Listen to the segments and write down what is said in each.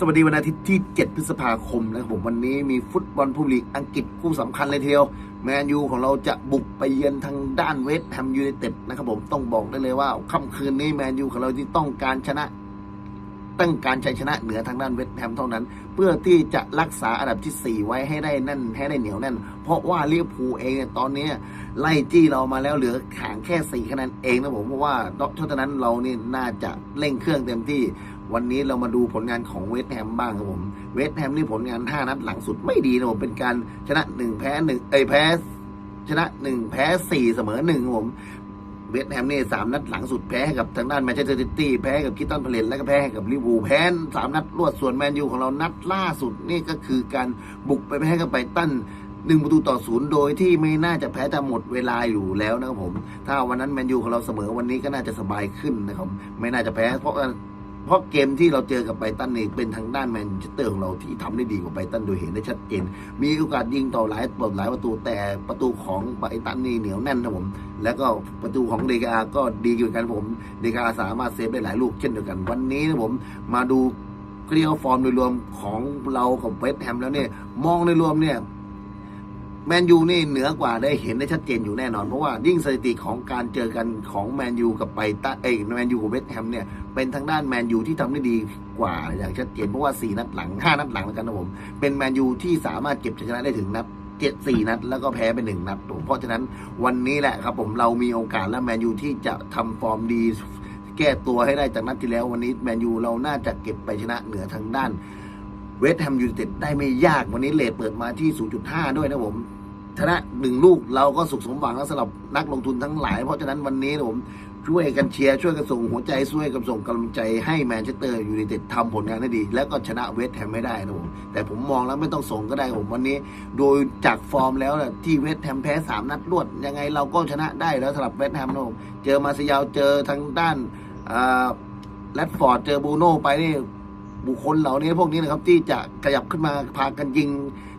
สวัสดีวันอาทิตย์ที่ 7 พฤษภาคมนะครับผมวันนี้มีฟุตบอลพรีเมียร์ลีกอังกฤษคู่สำคัญเลยทีเดียวแมนยูของเราจะบุกไปเยือนทางด้านเวสต์แฮมยูไนเต็ดนะครับผมต้องบอกได้เลยว่าค่ำคืนนี้แมนยูของเราที่ต้องการชนะตั้งการชัยชนะเหนือทางด้านเวสต์แฮมเท่านั้น เพื่อที่จะรักษาอันดับที่ 4 ไว้ให้ได้แน่นให้ได้เหนียวแน่น เพราะว่าลิเวอร์พูลเองตอนนี้ไล่จี้เรามาแล้วเหลือห่างแค่4คะแนนเองนะผมเพราะว่าเพรานั้นเรานี่น่าจะเร่งเครื่องเต็มที่ วันนี้เรามาดูผลงานของเวสต์แฮมบ้างครับผม เวสต์แฮมนี่ผลงาน5นัดหลังสุดไม่ดีนะผมเป็นการชนะ1แพ้1เอ้ยแพ้ชนะ1แพ้4เสมอ1ครับผมเวสต์แฮมนี่สามนัดหลังสุดแพ้กับทางด้านแมนเชสเตอร์ซิตี้แพ้กับคิตตันพาเลนแล้วก็แพ้กับลิเวอร์พูลแพ้สามนัดรวดส่วนแมนยูของเรานัดล่าสุดนี่ก็คือการบุกไปแพ้กับไบรตันหนึ่งประตูต่อศูนย์โดยที่ไม่น่าจะแพ้จะหมดเวลาอยู่แล้วนะครับผม ถ้าวันนั้นแมนยูของเราเสมอวันนี้ก็น่าจะสบายขึ้นนะครับไม่น่าจะแพ้เพราะว่า เพราะเกมที่เราเจอกับไบตันนี่เป็นทางด้านแมนเชสเตอร์ของเราที่ทำได้ดีกว่าไบตันโดยเห็นได้ชัดเจน มีโอกาสยิงต่อหลายต่อหลายประตูแต่ประตูของไบตันนี่เหนียวแน่นนะผม แล้วก็ประตูของเดกาก็ดีเหมือนกันผมเดกาสามารถเซฟได้หลายลูกเช่นเดียวกันวันนี้นะผมมาดูเกลียวฟอร์มโดยรวมของเรากับเวสต์แฮมแล้วเนี่ยมองโดยรวมเนี่ย แมนยูนี่เหนือกว่าได้เห็นได้ชัดเจนอยู่แน่นอน เพราะว่ายิ่งสถิติของการเจอกันของแมนยูกับไปตันเอ้แมนยูกับเวสต์แฮมเนี่ยเป็นทางด้านแมนยูที่ทำได้ดีกว่าอย่างชัดเจนเพราะว่าสี่นัดหลังห้านัดหลังแล้วกันนะผมเป็นแมนยูที่สามารถเก็บชนะได้ถึงนัดเจ็ดสี่นัด แล้วก็แพ้ไปหนึ่งนัดผมเพราะฉะนั้นวันนี้แหละครับผมเรามีโอกาสและแมนยูที่จะทำฟอร์มดี แก้ตัวให้ได้จากนัดที่แล้ววันนี้แมนยูเราน่าจะเก็บไปชนะเหนือทางด้าน เวสต์แฮมยูไนเต็ดได้ไม่ยากวันนี้เลทเปิดมาที่ 0.5 ด้วยนะผมชนะหนึ่งลูกเราก็สุขสมหวังแล้วสำหรับนักลงทุนทั้งหลาย เพราะฉะนั้นวันนี้นะผมช่วยกันเชียร์ช่วยกันส่งหัวใจช่วยกันส่งกำลังใจให้แมนเชสเตอร์ยูไนเต็ดทำผลงานได้ดี แล้วก็ชนะเวสต์แฮมไม่ได้นะผมแต่ผมมองแล้วไม่ต้องส่งก็ได้ผมวันนี้ โดยจากฟอร์มแล้วนะที่เวสต์แฮมแพ้สามนัดรวด ยังไงเราก็ชนะได้แล้วสำหรับเวสต์แฮมนะผมเจอมาซิยาวเจอทางด้านอ่าแรดฟอร์ดเจอบูโน่ไปนี่ บุคคลเหล่านี้พวกนี้นะครับ ที่จะขยับขึ้นมาพากันยิง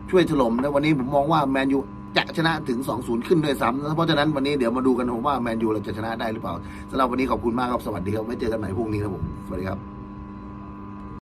ช่วยถล่มนะวันนี้ผมมองว่าแมนยูจะชนะถึง 2-0 ขึ้นด้วยซ้ำนะเพราะฉะนั้นวันนี้เดี๋ยวมาดูกันผมว่าแมนยูเราจะชนะได้หรือเปล่าสำหรับวันนี้ขอบคุณมากครับสวัสดีครับไว้เจอกันใหม่พรุ่งนี้ครับผมสวัสดีครับ